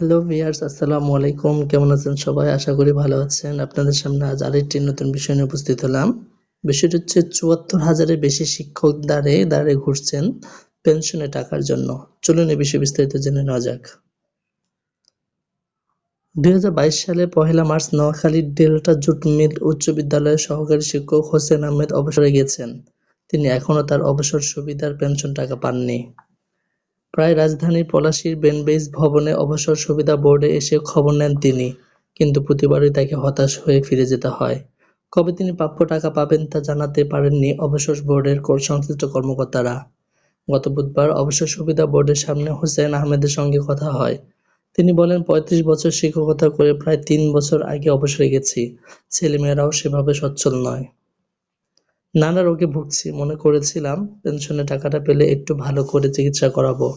Hello viewers আসসালামু আলাইকুম। কেমন আছেন সবাই? আশা করি ভালো আছেন। আপনাদের সামনে আজ আরেকটি নতুন বিষয় নিয়ে উপস্থিত হলাম। বিষয়টি হচ্ছে চুয়াত্তর হাজারের বেশি শিক্ষক দাঁড়ে দাঁড়ে ঘুরছেন পেনশনে টাকার জন্য। চলুন এ বিষয়ে বিস্তারিত জেনে নেওয়া যাক। দুই হাজার বাইশ সালে পহেলা মার্চ নোয়াখালীর ডেল্টা জুট মিল উচ্চ বিদ্যালয়ের সহকারী শিক্ষক হোসেন আহমেদ অবসরে গেছেন তিনি এখনও তার অবসর সুবিধার পেনশন টাকা পাননি। প্রায় রাজধানীর পলাশীর বেনবেইস ভবনে অবসর সুবিধা বোর্ডে এসে খবর নেন তিনি, কিন্তু প্রতিবারই তাকে হতাশ হয়ে ফিরে যেতে হয়। কবে তিনি প্রাপ্য টাকা পাবেন তা জানাতে পারেননি অবসর বোর্ডের সংশ্লিষ্ট কর্মকর্তারা। গত বুধবার অবসর সুবিধা বোর্ডের সামনে হোসেন আহমেদের সঙ্গে কথা হয়। তিনি বলেন, পঁয়ত্রিশ বছর শিক্ষকতা করে প্রায় তিন বছর আগে অবসরে গেছি। ছেলেমেয়েরাও সেভাবে সচ্ছল নয়। নানা রোগে ভুগছি, মনে করেছিলাম পেনশনের টাকাটা পেলে একটু ভালো করে চিকিৎসা করাবো।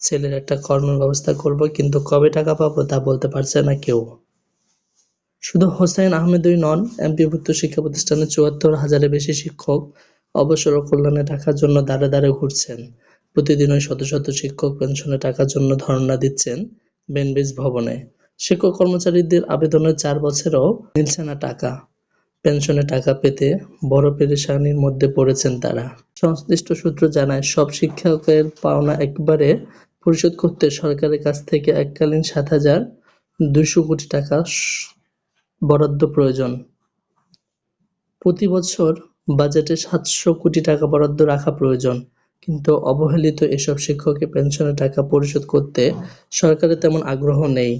ছেলের একটা কর্মের ব্যবস্থা করব, কিন্তু কবে টাকা পাবো তা বলতে পারছে না কেউ। শুধু হোসেন আহমেদই নন, এমপিভুক্ত শিক্ষা প্রতিষ্ঠানে চুয়াত্তর হাজারের বেশি শিক্ষক অবসর ও কল্যাণে টাকার জন্য দাঁড়ে দাঁড়ে ঘুরছেন। প্রতিদিন ওই শত শত শিক্ষক পেনশনের টাকার জন্য ধর্ণা দিচ্ছেন বেনবিজ ভবনে। শিক্ষক কর্মচারীদের আবেদনের চার বছরেও মিলছে না টাকা। পেনশনের টাকা পেতে বড় পেরেশানির মধ্যে পড়েছেন তারা। সংশ্লিষ্ট সূত্র জানায়, সব শিক্ষকের পাওনা একবারে পরিশোধ করতে সরকারের কাছ থেকে এককালীন সাত হাজার দুশো কোটি টাকা বরাদ্দ প্রয়োজন। প্রতি বছর বাজেটে সাতশো কোটি টাকা বরাদ্দ রাখা প্রয়োজন, কিন্তু অবহেলিত এসব শিক্ষকের পেনশনের টাকা পরিশোধ করতে সরকারের তেমন আগ্রহ নেই।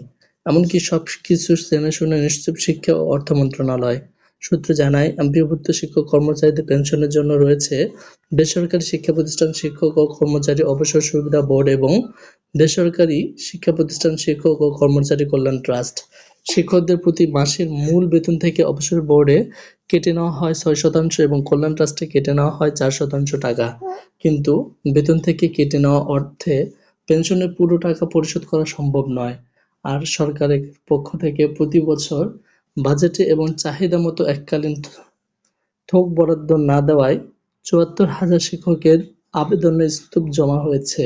এমনকি সব কিছু জেনে শুনে নিশ্চিত শিক্ষা ও অর্থ মন্ত্রণালয় সূত্র জানায় এমপিওভুক্ত শিক্ষক কর্মচারীদের পেনশনের জন্য রয়েছে বেসরকারি শিক্ষা প্রতিষ্ঠান শিক্ষক ও কর্মচারী অবসর সুবিধা বোর্ড এবং বেসরকারি শিক্ষা প্রতিষ্ঠান শিক্ষক ও কর্মচারী কল্যাণ ট্রাস্ট। শিক্ষকদের প্রতি মাসের মূল বেতন থেকে অবসর বোর্ডে কেটে নেওয়া হয় ছয় শতাংশ এবং কল্যাণ ট্রাস্টে কেটে নেওয়া হয় চার শতাংশ টাকা। কিন্তু বেতন থেকে কেটে নেওয়া অর্থে পেনশনের পুরো টাকা পরিশোধ করা সম্ভব নয়। আর সরকারের পক্ষ থেকে প্রতি বছর বাজেটে এবং চাহিদা মতো এককালীন থোক বরাদ্দ না দেওয়ায় চুয়াত্তর হাজার শিক্ষকের আবেদনের স্তূপ জমা হয়েছে।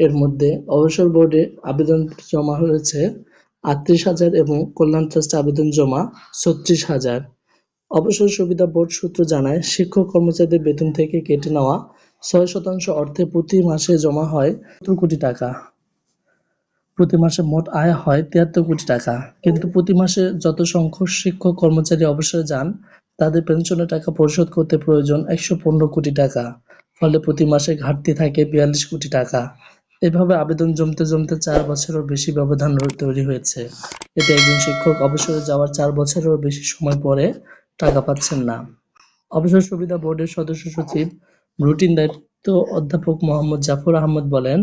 এর মধ্যে অবসর বোর্ডে আবেদন জমা হয়েছে আটত্রিশ হাজার এবং কল্যাণ ট্রাস্টে আবেদন জমা ছত্রিশ হাজার। অবসর সুবিধা বোর্ড সূত্র জানায়, শিক্ষক কর্মচারীদের বেতন থেকে কেটে নেওয়া ছয় শতাংশ অর্থে প্রতি মাসে জমা হয় সত্তর কোটি টাকা। প্রতি মাসে মোট আয় হয় তিয়াত্তর কোটি টাকা। কিন্তু প্রতি মাসে যত সংখ্যক শিক্ষক, কর্মচারী অবসরে যান, তাদের পেনশনের টাকা পরিশোধ করতে প্রয়োজন একশো পনেরো কোটি টাকা। ফলে প্রতি মাসে ঘাটতি থাকে বিয়াল্লিশ কোটি টাকা। এভাবে আবেদন জমতে জমতে চার বছরেরও বেশি ব্যবধান তৈরি হয়েছে। এতে একজন শিক্ষক অবসরে যাওয়ার চার বছরেরও বেশি সময় পরে টাকা পাচ্ছেন না। অবসর সুবিধা বোর্ডের সদস্য সচিব, রুটিন দায়িত্ব অধ্যাপক মোহাম্মদ জাফর আহমদ বলেন,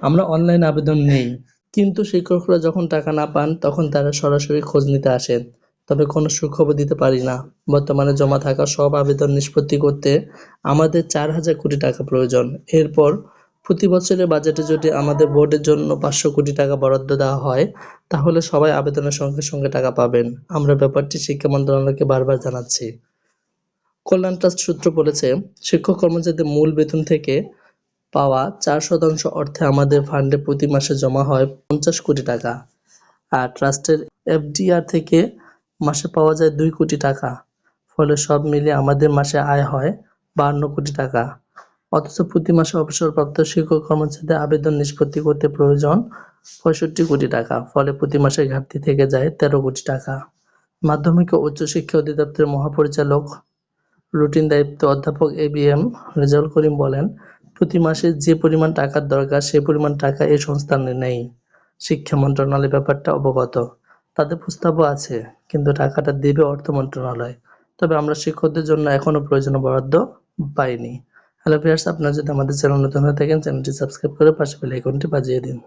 আমরা অনলাইন আবেদন নেই। কিন্তু শিক্ষকরা যখন টাকা না পান, তখন তারা সরাসরি খোঁজ নিতে আসেন। তবে কোনো সুখবর দিতে পারি না। বর্তমানে জমা থাকা সব আবেদন নিষ্পত্তি করতে আমাদের চার হাজার কোটি টাকা প্রয়োজন। এরপর প্রতি বছরের বাজেটে যদি আমাদের বোর্ডের জন্য পাঁচশো কোটি টাকা বরাদ্দ দেওয়া হয়, তাহলে সবাই আবেদনের সঙ্গে সঙ্গে টাকা পাবেন। আমরা ব্যাপারটি শিক্ষা মন্ত্রণালয়কে বারবার জানাচ্ছি। কল্যাণ ট্রাস্ট সূত্র বলেছে, শিক্ষক কর্মচারীদের মূল বেতন থেকে পাওয়া চার শতাংশ অর্থে আমাদের ফান্ডে প্রতি মাসে জমা হয় পঞ্চাশ কোটি টাকা। আর ট্রাস্টের এফডিআর থেকে মাসে পাওয়া যায় দুই কোটি টাকা। ফলে সব মিলিয়ে আমাদের মাসে আয় হয় বাহান্ন কোটি টাকা। অথচ প্রতি মাসে অবসরপ্রাপ্ত শিক্ষক কর্মচারীদের আবেদন নিষ্পত্তি করতে প্রয়োজন পঁয়ষট্টি কোটি টাকা। ফলে প্রতি মাসে ঘাটতি থেকে যায় তেরো কোটি টাকা। মাধ্যমিক ও উচ্চশিক্ষা অধিদপ্তরের মহাপরিচালক রুটিন দায়িত্ব অধ্যাপক A B M Rezaul Karim বলেন প্রতি মাসে যে পরিমাণ টাকার দরকার, সে পরিমাণ টাকা এই সংস্থানে নেই। শিক্ষা মন্ত্রণালয় ব্যাপারটা অবগত। তাদের প্রস্তাবও আছে, কিন্তু টাকাটা দেবে অর্থ মন্ত্রণালয়। তবে আমরা শিক্ষকদের জন্য এখনও প্রয়োজন বরাদ্দ পাইনি। হ্যালো ভিয়ার্স আপনারা যদি আমাদের চ্যানেল নতুন হয়ে থাকেন, চ্যানেলটি সাবস্ক্রাইব করে পাশে বেল আইকনটি বাজিয়ে দিন।